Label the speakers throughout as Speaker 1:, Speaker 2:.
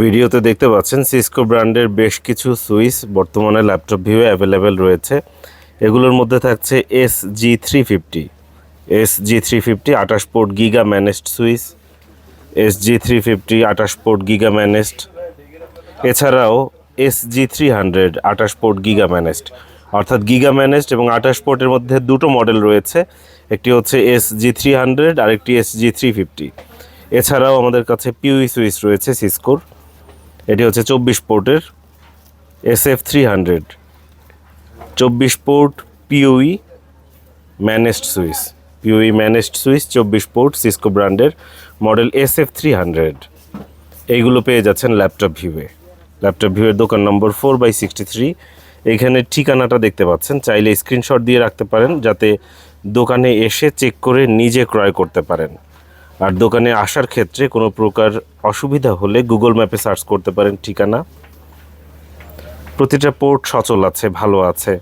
Speaker 1: ভিডিওতে দেখতে পাচ্ছেন সিসকো ব্র্যান্ডের বেশ কিছু সুইচ বর্তমানে ল্যাপটপ ভিউয়ে অ্যাভেলেবেল রয়েছে। এগুলোর মধ্যে থাকছে S G three fifty S G three fifty আঠাশ port giga managed switch S G three fifty আঠাশ পোর্ট গিগা ম্যানেজড এছাড়াও এস জি থ্রি হান্ড্রেড আঠাশ পোর্ট গিগা ম্যানেজড অর্থাৎ গিগা ম্যানেজড এবং আঠাশ পোর্টের মধ্যে দুটো মডেল রয়েছে, একটি হচ্ছে এস জি থ্রি হান্ড্রেড আর একটি এস জি থ্রি ফিফটি এছাড়াও আমাদের কাছে পিউই সুইচ রয়েছে সিসকোর এটি হচ্ছে চব্বিশ পোর্টের এস এফ থ্রি হান্ড্রেড চব্বিশ port PoE managed switch PoE managed switch চব্বিশ পোর্ট সিসকো ব্র্যান্ডের model S F three hundred এইগুলো পেয়ে যাচ্ছেন ল্যাপটপ ভিউয়ে। ল্যাপটপ ভিউয়ের দোকান নম্বর ফোর বাই সিক্সটি থ্রি এখানে ঠিকানাটা দেখতে পাচ্ছেন। চাইলে স্ক্রিনশট দিয়ে রাখতে পারেন যাতে দোকানে এসে চেক করে নিজে ক্রয় করতে পারেন। আর দোকানে আসার ক্ষেত্রে কোনো প্রকার অসুবিধা হলে গুগল ম্যাপে সার্চ করতে পারেন ঠিকানা। প্রতিটা পোর্ট সচল আছে, ভালো আছে।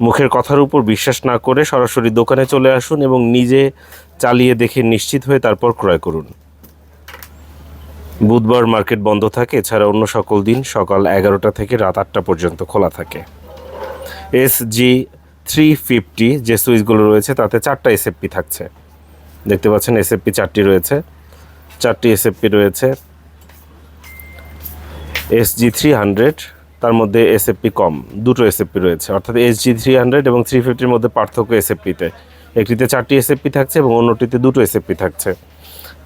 Speaker 1: মুখের কথার উপর বিশ্বাস না করে সরাসরি দোকানে চলে আসুন এবং নিজে চালিয়ে দেখে নিশ্চিত হয়ে তারপর ক্রয় করুন। বুধবার মার্কেট বন্ধ থাকে, এছাড়া অন্য সকল দিন সকাল এগারোটা থেকে রাত আটটা পর্যন্ত খোলা থাকে। এস জি থ্রি ফিফটি যে সুইচগুলো রয়েছে, তাতে চারটা এসএফপি থাকছে। দেখতে পাচ্ছেন এসএফপি চারটি রয়েছে। চারটি এসএফপি রয়েছে। এস জি থ্রি হান্ড্রেড তার মধ্যে এসএফপি কম, দুটো এসএফপি রয়েছে। অর্থাৎ এস জি থ্রি হান্ড্রেড এবং থ্রি ফিফটির মধ্যে পার্থক্য এসএফপিতে একটিতে চারটি এসএফপি থাকছে এবং অন্যটিতে দুটো এসএফপি থাকছে।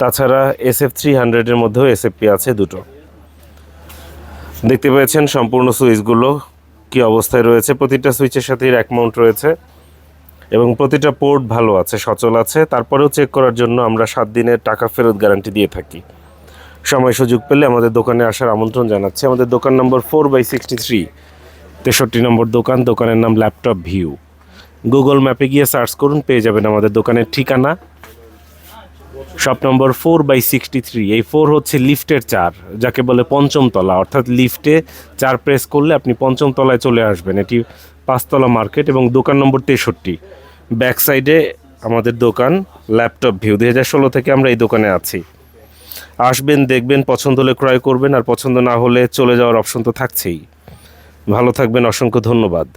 Speaker 1: তাছাড়া এস এফ থ্রি হান্ড্রেডের মধ্যেও এসএফপি আছে দুটো। দেখতে পেয়েছেন সম্পূর্ণ সুইচগুলো কি অবস্থায় রয়েছে? প্রতিটা সুইচের সাথেই র্যাক মাউন্ট রয়েছে। এবং প্রতিটা পোর্ট ভালো আছে, সচল আছে। তারপরেও চেক করার জন্য আমরা সাত দিনের টাকা ফেরত গ্যারান্টি দিয়ে থাকি। সময় সুযোগ পেলে আমাদের দোকানে আসার আমন্ত্রণ জানাচ্ছি। আমাদের দোকান নম্বর ফোর বাই সিক্সটি থ্রি তেষট্টি নম্বর দোকান, দোকানের নাম ল্যাপটপ ভিউ গুগল ম্যাপে গিয়ে সার্চ করুন, পেয়ে যাবেন আমাদের দোকানের ঠিকানা। Shop number four by sixty three এই ফোর হচ্ছে লিফটের চার, যাকে বলে পঞ্চম তলা। অর্থাৎ লিফটে চার প্রেস করলে আপনি পঞ্চম তলায় চলে আসবেন। এটি পাঁচতলা মার্কেট এবং দোকান নম্বর তেষট্টি। ব্যাক সাইডে আমাদের দোকান, ল্যাপটপ ভিউ। দু হাজার ষোলো থেকে আমরা এই দোকানে আছি। আসবেন, দেখবেন, পছন্দ হলে ক্রয় করবেন, আর পছন্দ না হলে চলে যাওয়ার অপশন তো থাকছেই। ভালো থাকবেন, অসংখ্য ধন্যবাদ।